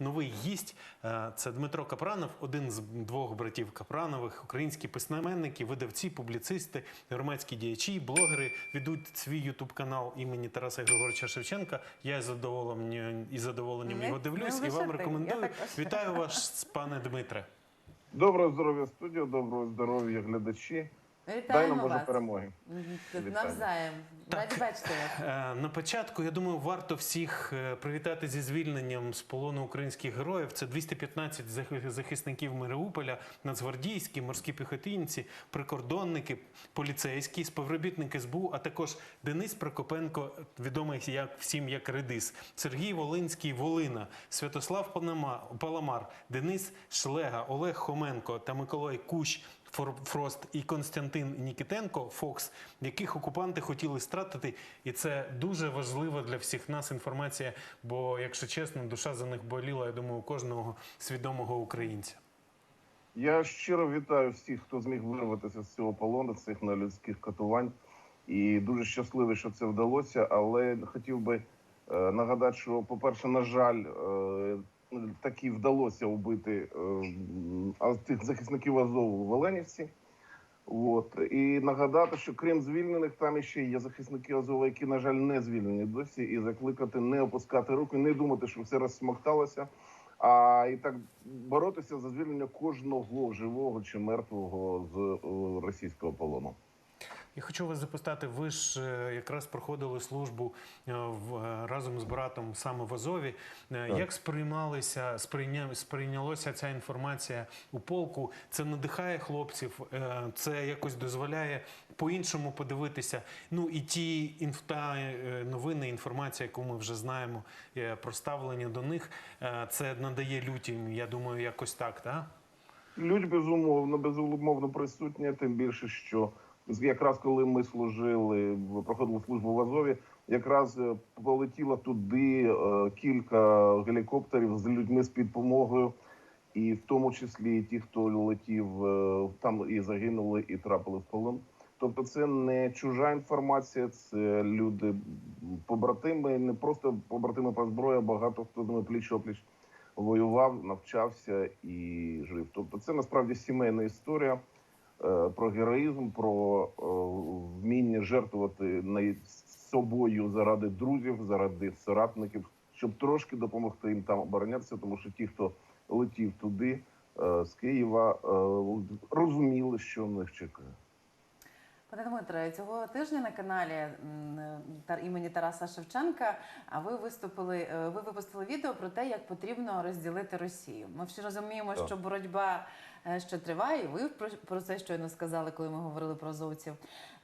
новий гість. Е, Це Дмитро Капранов, один з двох братів Капранових, українські письменники, видавці, публіцисти, громадські діячі, блогери ведуть свій ютуб канал імені Тараса Григоровича Шевченка. Я із задоволенням із задоволенням його дивлюсь і вам рекомендую. Вітаю вас, пане Дмитре. Доброго здоров'я студію, доброго здоров'я глядачі. Дай нам Боже вас. перемоги. Навзаєм. Раді бачити вас. Е, На початку я думаю, варто всіх е, привітати зі звільненням з полону українських героїв. Це 215 захисників Маріуполя, нацгвардійські, морські піхотинці, прикордонники, поліцейські, співробітники СБУ, а також Денис Прокопенко, відомий як всім як Редис, Сергій Волинський, Волина, Святослав Паламар, Денис Шлега, Олег Хоменко та Миколай Кущ. Фрост і Константин Нікітенко Фокс, яких окупанти хотіли стратити, і це дуже важлива для всіх нас інформація. Бо, якщо чесно, душа за них боліла, я думаю, у кожного свідомого українця. Я щиро вітаю всіх, хто зміг вирватися з цього полону, цих нелюдських катувань. І дуже щасливий, що це вдалося. Але хотів би е, нагадати, що, по-перше, на жаль, е, таки вдалося вбити е, тих захисників Азову в Оленівці. От і нагадати, що крім звільнених, там іще є захисники Азова, які, на жаль, не звільнені досі, і закликати не опускати руки, не думати, що все розсмокталося, а і так боротися за звільнення кожного живого чи мертвого з е, російського полону. Я хочу вас запитати, ви ж е, якраз проходили службу е, в, е, разом з братом саме в Азові. Так. Як сприймалися, сприйня, сприйнялося ця інформація у полку? Це надихає хлопців, це якось дозволяє по-іншому подивитися. Ну і ті інф, та, е, новини, інформація, яку ми вже знаємо, про ставлення до них, це надає лютім. Я думаю, якось так, так? Людь безумовно, безумовно присутня, тим більше, що якраз коли ми служили, проходили службу в Азові, якраз е, полетіло туди е, кілька гелікоптерів з людьми з підпомогою, і в тому числі ті, хто летів е, там і загинули, і трапили в полон. Тобто, це не чужа інформація, це люди побратими, не просто побратими по зброї, а багато хто з ними пліч опліч воював, навчався і жив. Тобто, це насправді сімейна історія про героїзм, про е, вміння жертвувати собою заради друзів, заради соратників, щоб трошки допомогти їм там оборонятися, тому що ті, хто летів туди е, з Києва, е, розуміли, що в них чекає. Пане Дмитре, цього тижня на каналі імені Тараса Шевченка а ви виступили, е, ви випустили відео про те, як потрібно розділити Росію. Ми всі розуміємо, Так. що боротьба е, ще триває. і Ви про, це щойно сказали, коли ми говорили про азовців.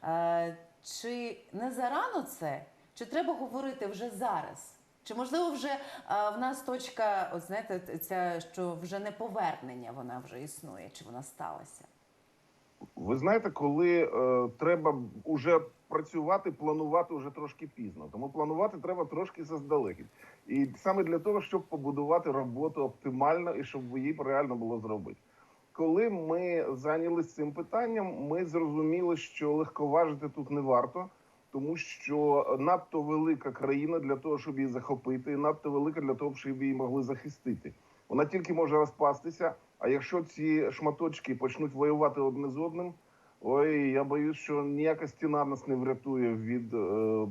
Е, Чи не зарано це? Чи треба говорити вже зараз? Чи можливо вже е, в нас точка, от знаєте, ця що вже не повернення вона вже існує, чи вона сталася? Ви знаєте, коли е, треба вже працювати, планувати вже трошки пізно. Тому планувати треба трошки заздалегідь. І саме для того, щоб побудувати роботу оптимально і щоб її реально було зробити. Коли ми зайнялися цим питанням, ми зрозуміли, що легковажити тут не варто, тому що надто велика країна для того, щоб її захопити, і надто велика для того, щоб її могли захистити. Вона тільки може розпастися. А якщо ці шматочки почнуть воювати одне з одним, ой, я боюсь, що ніяка стіна нас не врятує від е,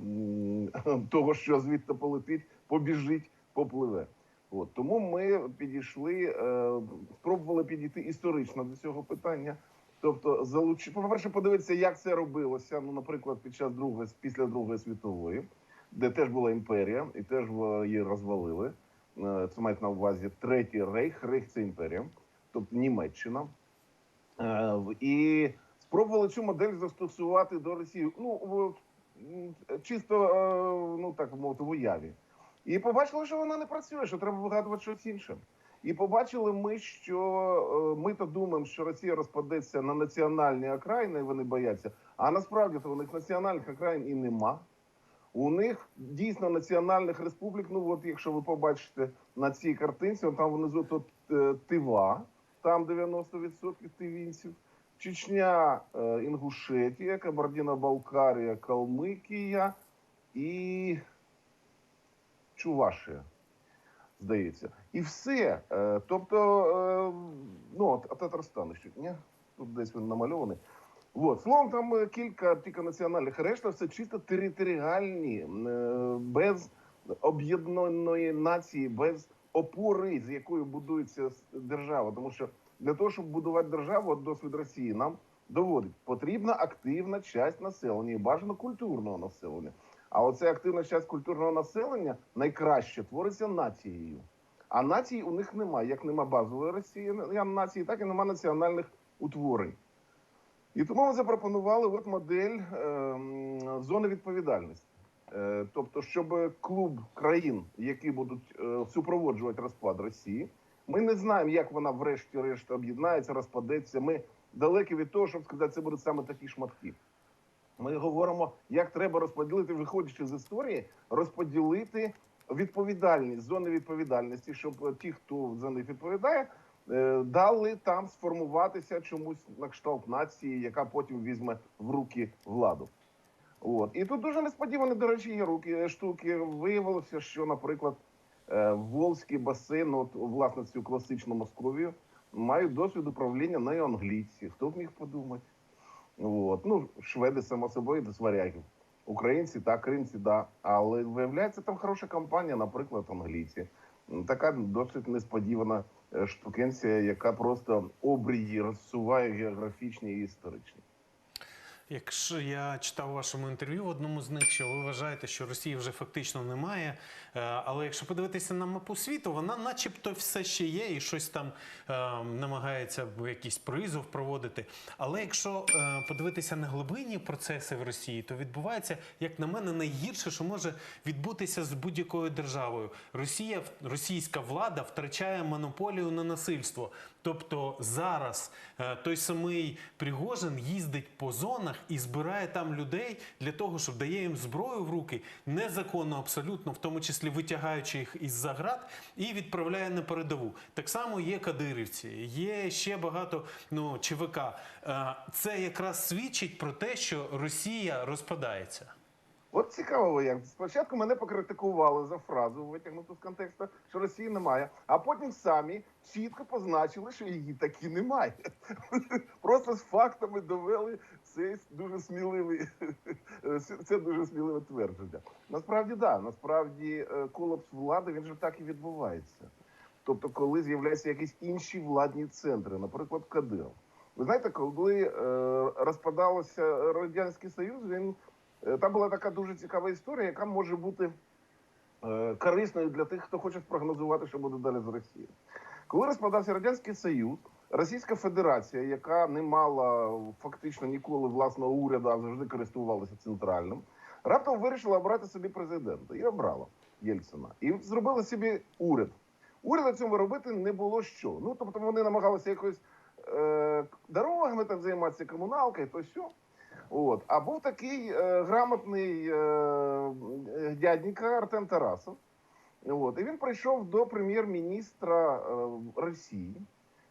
того, що звідти полетить, побіжить, попливе. От тому ми підійшли, е, спробували підійти історично до цього питання. Тобто, залучити, по-перше, подивитися, як це робилося. Ну, наприклад, під час другої після Другої світової, де теж була імперія, і теж е, її розвалили. Е, Це мають на увазі третій рейх. Рейх це імперія, тобто Німеччина. Е, І спробували цю модель застосувати до Росії. Ну чисто е, ну так мовити в уяві. І побачили, що вона не працює, що треба вигадувати щось інше. І побачили ми, що е, ми то думаємо, що Росія розпадеться на національні окраїни, і вони бояться. А насправді то у них національних окраїн і нема. У них дійсно національних республік. Ну от якщо ви побачите на цій картинці, там внизу тут Тива, там 90% тивінців, Чечня, е, Інгушетія, Кабардіна-Балкарія, Калмикія і Чувашія. Здається, І все. Е, Тобто, е, ну, Татарстан ще, ні? Тут десь він намальований. От, словом, там кілька тільки національних, решта все чисто територіальні, без об'єднаної нації, без опори, з якою будується держава. Тому що для того, щоб будувати державу, от досвід Росії нам доводить, потрібна активна часть населення і бажано культурного населення. А оця активна часть культурного населення найкраще твориться нацією. А нації у них немає. Як нема базової Росії нації, так і нема національних утворень. І тому ми запропонували от модель е, зони відповідальності. Е, тобто, щоб клуб країн, які будуть е, супроводжувати розпад Росії, ми не знаємо, як вона врешті-решт об'єднається, розпадеться. Ми далекі від того, щоб сказати, це будуть саме такі шматки. Ми говоримо, як треба розподілити, виходячи з історії, розподілити відповідальність, зони відповідальності, щоб ті, хто за них відповідає, е, дали там сформуватися чомусь на кшталт нації, яка потім візьме в руки владу. От і тут дуже несподівані, до речі, руки штуки. Виявилося, що, наприклад, е, Волзький басейн, от власне цю класичну Московію, мають досвід управління нею англійці. Хто б міг подумати? От. Ну, шведи, само собою, до сварягів. Українці, так, кримці, да. Але виявляється, там хороша компанія, наприклад, англійці. Така досить несподівана е, штукенція, яка просто обрії розсуває географічні і історичні. Якщо я читав у вашому інтерв'ю в одному з них, що ви вважаєте, що Росії вже фактично немає. е, Але якщо подивитися на мапу світу, вона начебто все ще є і щось там е, намагається якийсь призов проводити. Але якщо е, подивитися на глибинні процеси в Росії, то відбувається, як на мене, найгірше, що може відбутися з будь-якою державою. Росія, російська влада втрачає монополію на насильство. Тобто зараз е, той самий Пригожин їздить по зонах і збирає там людей для того, щоб дає їм зброю в руки, незаконно абсолютно, в тому числі витягаючи їх із заград, і відправляє на передову. Так само є кадирівці, є ще багато ну, ЧВК. Е, Це якраз свідчить про те, що Росія розпадається. От цікаво, як спочатку мене покритикували за фразу, витягнуту з контексту, що Росії немає, а потім самі чітко позначили, що її таки немає. Просто з фактами довели цей дуже сміливий, це дуже сміливе твердження. Насправді, да, насправді е, колапс влади він же так і відбувається. Тобто, коли з'являються якісь інші владні центри, наприклад, Кадиров. Ви знаєте, коли е, розпадалося Радянський Союз, він Там була така дуже цікава історія, яка може бути е, корисною для тих, хто хоче спрогнозувати, що буде далі з Росією. Коли розпадався Радянський Союз, Російська Федерація, яка не мала фактично ніколи власного уряду, а завжди користувалася центральним, раптом вирішила обрати собі президента і обрала Єльцина. І зробила собі уряд. Уряду цьому робити не було що. Ну тобто вони намагалися якось е, дорогами там займатися комуналкою, то сьо. От. А був такий е, грамотний е, е, Артем Тарасов. От. І він прийшов до прем'єр-міністра е, Росії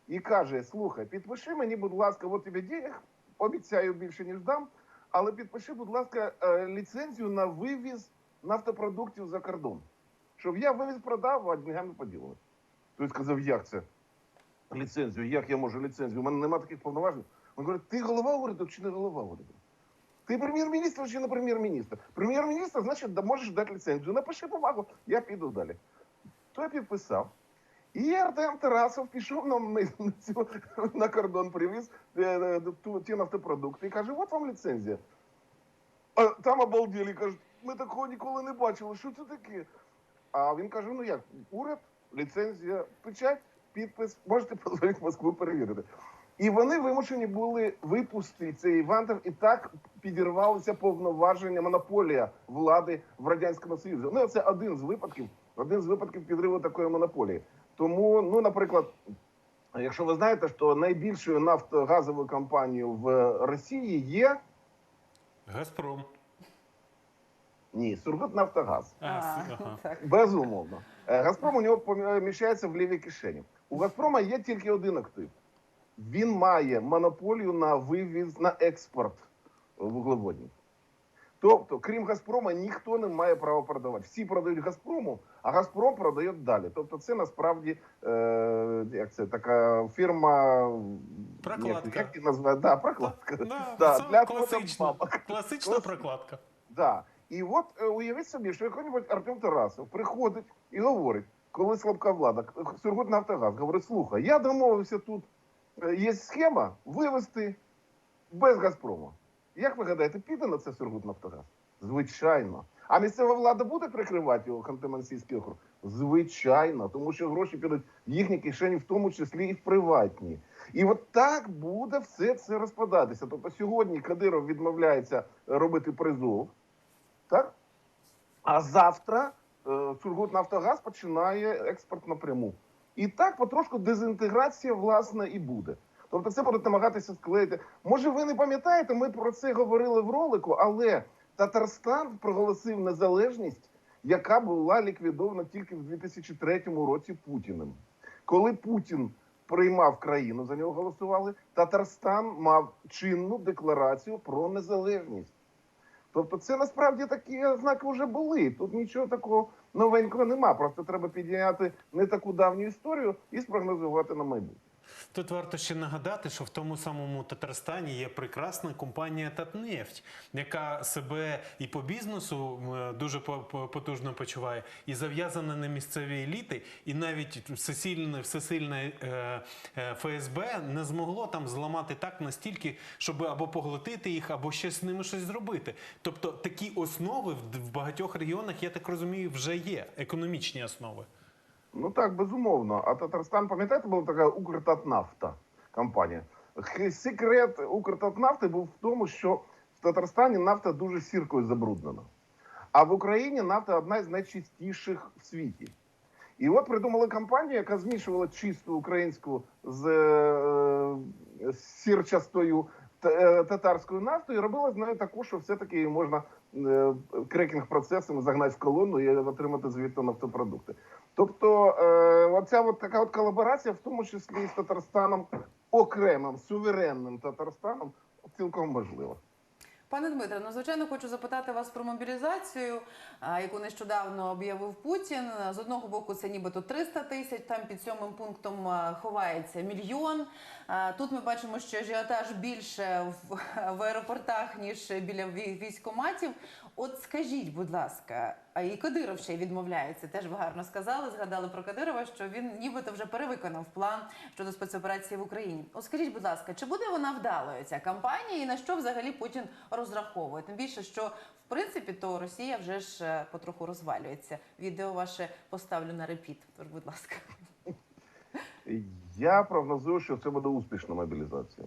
і каже: Слухай, підпиши мені, будь ласка, от тобі денег, обіцяю більше, ніж дам, але підпиши, будь ласка, е, ліцензію на вивіз нафтопродуктів за кордон. Щоб я вивіз продав, а деньгами поділили. Той сказав, як це? Ліцензію, як я можу ліцензію? У мене немає таких повноважень. Він говорить, ти голова уряду чи не голова уряду? Ти прем'єр-міністр чи не прем'єр-міністр? Прем'єр-міністр, значить, можеш дати ліцензію. Напиши бумагу, я піду далі. То я підписав. І Артем Тарасов пішов на, на, на, цю, на кордон, привіз е, е, ті нафтопродукти і каже: от вам ліцензія. А там обалділи, кажуть, ми такого ніколи не бачили. Що це таке? А він каже: ну як, уряд, ліцензія, печать, підпис, можете позвонити в Москву перевірити. І вони вимушені були випустити цей вантер, і так підірвалися повноваження монополія влади в радянському союзі. Ну це один з випадків, один з випадків підриву такої монополії. Тому, ну, наприклад, якщо ви знаєте, що найбільшою нафтогазовою компанією в Росії є Газпром. ні, Сургутнафтогаз. А, А, ага. Безумовно. Е, Газпром у нього поміщається в лівій кишені. У Газпрома є тільки один актив. Він має монополію на вивіз на експорт вуглеводнів. Тобто, крім Газпрома, ніхто не має права продавати. Всі продають Газпрому, а Газпром продає далі. Тобто, це насправді е, як це така фірма Прокладка. Як, її назвати? Да, прокладка. Да, Да, це для класична, класична прокладка. Да. І от е, уявіть собі, що який-небудь Артем Тарасов приходить і говорить, коли слабка влада, Сургут Нафтогаз говорить, слухай, я домовився тут, є схема вивести без Газпрому. Як ви гадаєте, піде на це Сургут Нафтогаз? Звичайно. А місцева влада буде прикривати його Ханти-Мансійський округ? Звичайно, тому що гроші підуть в їхні кишені, в тому числі і в приватні. І от так буде все це розпадатися. Тобто сьогодні Кадиров відмовляється робити призов, так? А завтра е, Сургутнафтогаз починає експорт напряму. І так потрошку дезінтеграція, власне, і буде. Тобто це будуть намагатися склеїти. Може, ви не пам'ятаєте, ми про це говорили в ролику, але Татарстан проголосив незалежність, яка була ліквідована тільки в 2003 році Путіним. Коли Путін приймав країну, за нього голосували, Татарстан мав чинну декларацію про незалежність. Тобто, це насправді такі ознаки вже були. Тут нічого такого новенького нема. Просто треба підняти не таку давню історію і спрогнозувати на майбутнє. Тут варто ще нагадати, що в тому самому Татарстані є прекрасна компанія Татнефть, яка себе і по бізнесу дуже по- по- потужно почуває, і зав'язана на місцеві еліти, і навіть всесильне, всесильне е, е, ФСБ не змогло там зламати так настільки, щоб або поглотити їх, або ще з ними щось зробити. Тобто такі основи в багатьох регіонах, я так розумію, вже є економічні основи. Ну так, безумовно. А Татарстан, пам'ятаєте, була така Укртатнафта компанія. Секрет Укртатнафти був в тому, що в Татарстані нафта дуже сіркою забруднена. А в Україні нафта одна з найчистіших в світі. І от придумали компанію, яка змішувала чисту українську з е, сірчастою та- е, татарською нафтою, і робила з нею таку, що все-таки можна е, крекінг процесами загнати в колону і отримати звідти нафтопродукти. Тобто, е, оця от така от колаборація, в тому числі з Татарстаном, окремим суверенним Татарстаном, цілком можлива. Пане Дмитре, ну звичайно хочу запитати вас про мобілізацію, яку нещодавно об'явив Путін. З одного боку, це нібито 300 тисяч. Там під сьомим пунктом ховається мільйон. Тут ми бачимо, що ажіотаж більше в, аеропортах ніж біля вій- військоматів. От скажіть, будь ласка, а і Кадиров ще й відмовляється. Теж ви гарно сказали. Згадали про Кадирова, що він нібито вже перевиконав план щодо спецоперації в Україні. От скажіть, будь ласка, чи буде вона вдалою ця кампанія, і на що взагалі Путін розраховує? Тим більше, що в принципі то Росія вже ж е, потроху розвалюється. Відео ваше поставлю на репіт. Тож, будь ласка. Я прогнозую, що це буде успішна мобілізація,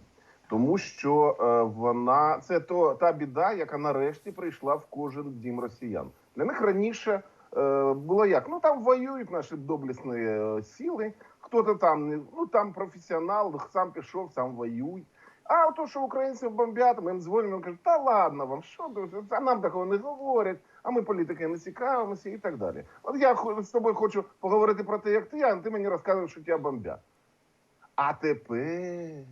тому що е, вона це то та біда, яка нарешті прийшла в кожен дім росіян. Для них раніше е, було як? Ну там воюють наші доблесні е, сили. Хто-то там ну там професіонал, сам пішов, сам воюй. А то, що українців бомбять, ми їм дзвонимо, кажуть, та ладно вам, що а нам такого не говорять, а ми політики не цікавимося і так далі. От я з тобою хочу поговорити про те, як ти, а ти мені розказуєш, що тебе бомбять. А тепер,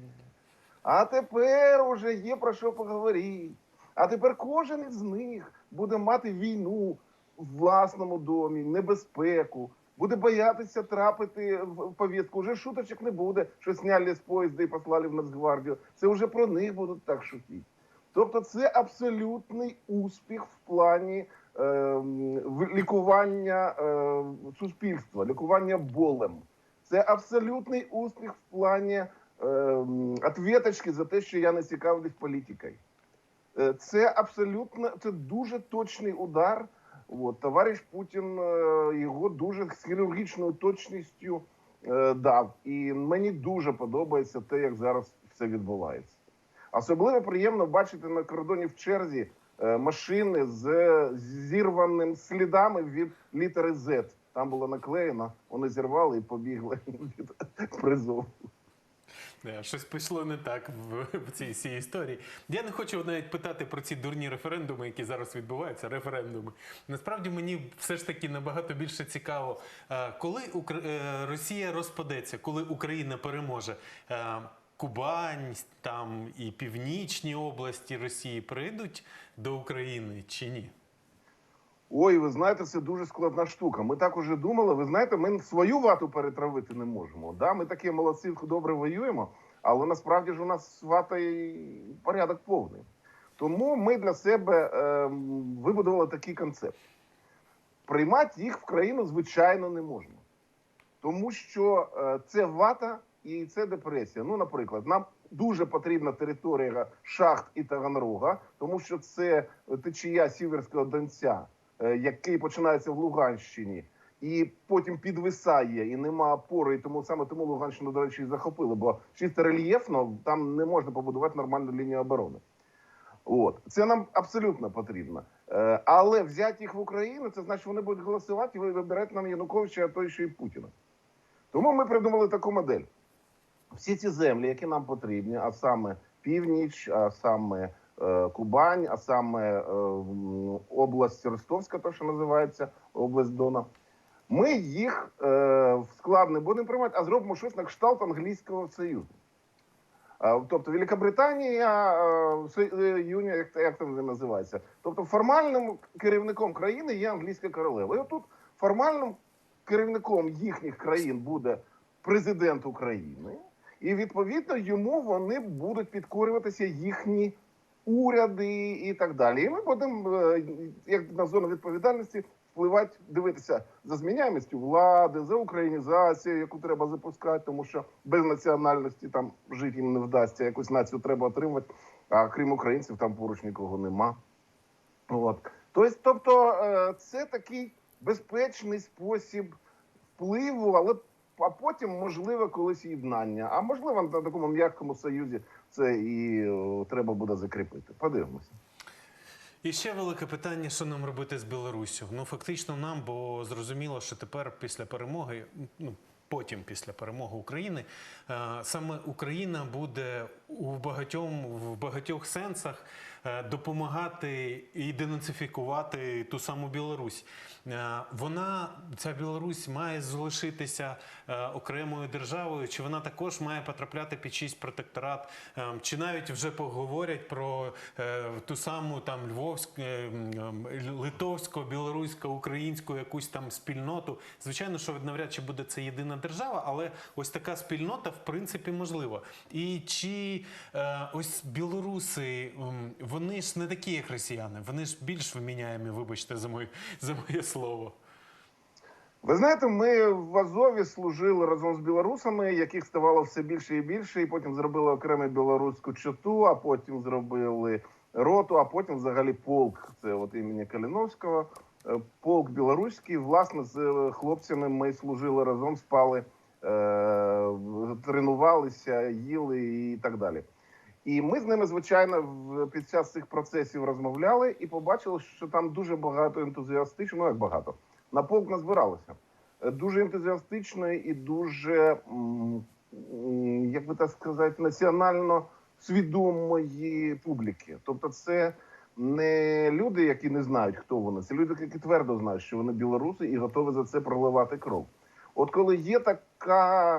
а тепер уже є про що поговорити. А тепер кожен із них буде мати війну в власному домі, небезпеку, буде боятися трапити в повістку. Уже шуточок не буде, що сняли з поїзда і послали в Нацгвардію. Це вже про них будуть так шутити. Тобто, це абсолютний успіх в плані е, лікування е, суспільства, лікування болем. Це абсолютний успіх в плані ответочки за те, що я не цікавлюсь політикою. Е, Це абсолютно це дуже точний удар. От, товариш Путін е, його дуже з хірургічною точністю е, дав. І мені дуже подобається те, як зараз все відбувається. Особливо приємно бачити на кордоні в черзі машини з зірваним слідами від літери Z. Там було наклеєно, вони зірвали і побігли від призову. Да, щось пішло не так в, в цій всій історії. Я не хочу навіть питати про ці дурні референдуми, які зараз відбуваються. Референдуми. Насправді мені все ж таки набагато більше цікаво, е, коли Укра- е, Росія розпадеться, коли Україна переможе. е, Кубань, там і північні області Росії прийдуть до України чи ні? Ой, ви знаєте, це дуже складна штука. Ми так уже думали. Ви знаєте, ми свою вату перетравити не можемо. Да? Ми такі молодці, добре воюємо, але насправді ж у нас вата і порядок повний. Тому ми для себе е, вибудували такий концепт. Приймати їх в країну, звичайно, не можна. Тому що е, це вата і це депресія. Ну, наприклад, нам дуже потрібна територія шахт і Таганрога, тому що це течія Сіверського Донця, е, який починається в Луганщині, і потім підвисає, і нема опори. І тому саме тому Луганщину, до речі, і захопили, бо чисто рельєфно там не можна побудувати нормальну лінію оборони. От це нам абсолютно потрібно. Е, але взяти їх в Україну, це значить, вони будуть голосувати і вибирати нам Януковича, а то ще й Путіна. Тому ми придумали таку модель. Всі ці землі, які нам потрібні, а саме північ, а саме е, Кубань, а саме е, область Ростовська, то що називається область Дона. Ми їх е, в склад не будемо приймати, а зробимо щось на кшталт англійського союзу. Тобто Великобританія, Юнія, як, як там називається. Тобто формальним керівником країни є англійська королева. І отут формальним керівником їхніх країн буде президент України, і відповідно йому вони будуть підкорюватися їхні уряди і так далі. І ми будемо, е, як на зону відповідальності, впливати, дивитися за зміняємістю влади, за українізацією, яку треба запускати, тому що без національності там жити їм не вдасться. Якусь націю треба отримувати. А крім українців, там поруч нікого нема. От. Тобто, тобто е, це такий безпечний спосіб впливу, але а потім можливо колись єднання. А можливо, на такому м'якому союзі це і треба буде закріпити. Подивимося. І ще велике питання, що нам робити з Білоруссю. Ну фактично нам, бо зрозуміло, що тепер після перемоги, ну потім після перемоги України, е, саме Україна буде у багатьом в багатьох сенсах допомагати і денацифікувати ту саму Білорусь. Е, Вона ця Білорусь має залишитися е, окремою державою, чи вона також має потрапляти під чийсь протекторат, е, чи навіть вже поговорять про е, ту саму там Львовську, е, литовську, білоруську, українську якусь там спільноту. Звичайно, що навряд чи буде це єдина держава, але ось така спільнота в принципі можлива. І чи е, ось білоруси, вони ж не такі, як росіяни, вони ж більш виміняємі, вибачте за моє за моє слово. Ви знаєте, ми в Азові служили разом з білорусами, яких ставало все більше і більше, і потім зробили окрему білоруську чоту, а потім зробили роту, а потім взагалі полк. Це от імені Каліновського. Е, Полк білоруський. Власне, з е, хлопцями ми служили разом, спали, е, тренувалися, їли і так далі. І ми з ними, звичайно, під час цих процесів розмовляли і побачили, що там дуже багато ентузіастично, ну як багато на полк назбиралося. Е, Дуже ентузіастичної і дуже, як би так сказати, національно свідомої публіки. Тобто, це не люди, які не знають, хто вони, це люди, які твердо знають, що вони білоруси і готові за це проливати кров. От коли є така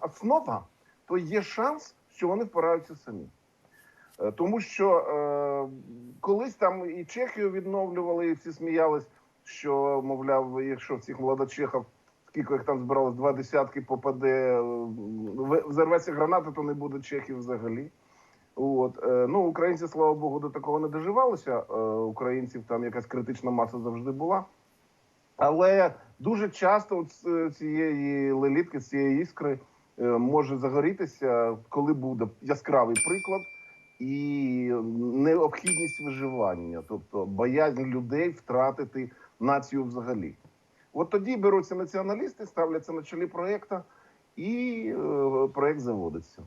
основа, то є шанс, що вони впираються самі. Е, Тому що е, колись там і Чехію відновлювали, і всі сміялись, що, мовляв, якщо цих молодочехів, скільки їх там збиралось, два десятки попаде, е, взорветься граната, то не буде чехів взагалі. От. Е, ну, українці, слава Богу, до такого не доживалися. Е, українців там якась критична маса завжди була. Але дуже часто от цієї лелітки, цієї іскри може загорітися, коли буде яскравий приклад і необхідність виживання, тобто боязнь людей втратити націю взагалі. От тоді беруться націоналісти, ставляться на чолі проєкта, і е, проєкт заводиться.